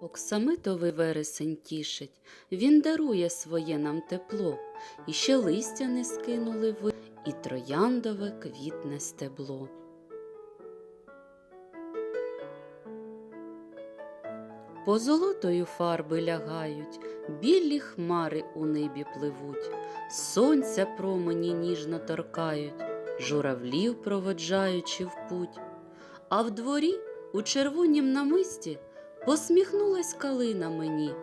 Оксамитовий вересень тішить, він дарує своє нам тепло, і ще листя не скинули ви, і трояндове квітне стебло. Позолотою фарби лягають, білі хмари у небі пливуть, сонця промені ніжно торкають, журавлів проводжаючи в путь. А в дворі у червонім намисті посміхнулась калина мені,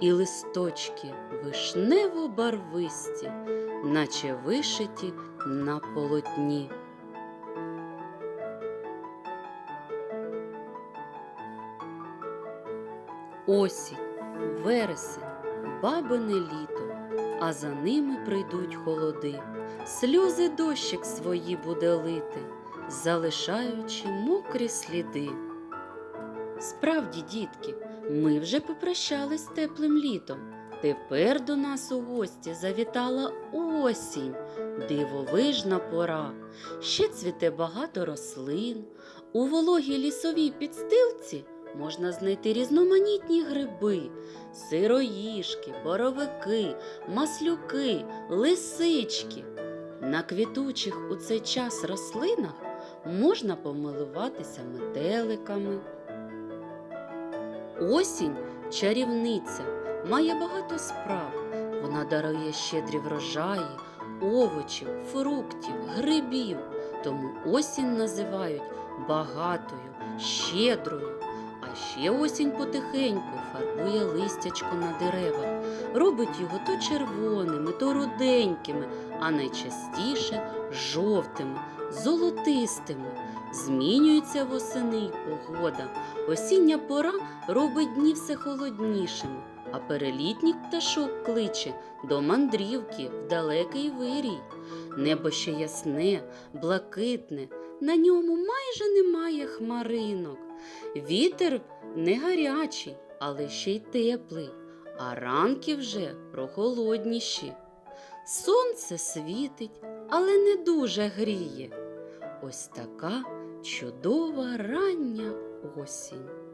і листочки вишнево барвисті, наче вишиті на полотні. Осінь, вересень, бабине літо, а за ними прийдуть холоди, сльози дощик свої буде лити, залишаючи мокрі сліди. Справді, дітки, ми вже попрощались з теплим літом. Тепер до нас у гості завітала осінь, дивовижна пора. Ще цвіте багато рослин. У вологій лісовій підстилці можна знайти різноманітні гриби, сироїшки, боровики, маслюки, лисички. На квітучих у цей час рослинах можна помилуватися метеликами. Осінь чарівниця, має багато справ. Вона дарує щедрі врожаї, овочів, фруктів, грибів. Тому осінь називають багатою, щедрою. А ще осінь потихеньку фарбує листячко на деревах, робить його то червоними, то руденькими, а найчастіше жовтими, золотистими. Змінюється восени й погода. Осіння пора робить дні все холоднішими, а перелітній пташок кличе до мандрівки в далекий вирій. Небо ще ясне, блакитне, на ньому майже немає хмаринок. Вітер не гарячий, але ще й теплий, а ранки вже прохолодніші. Сонце світить, але не дуже гріє. Ось така чудова рання осінь.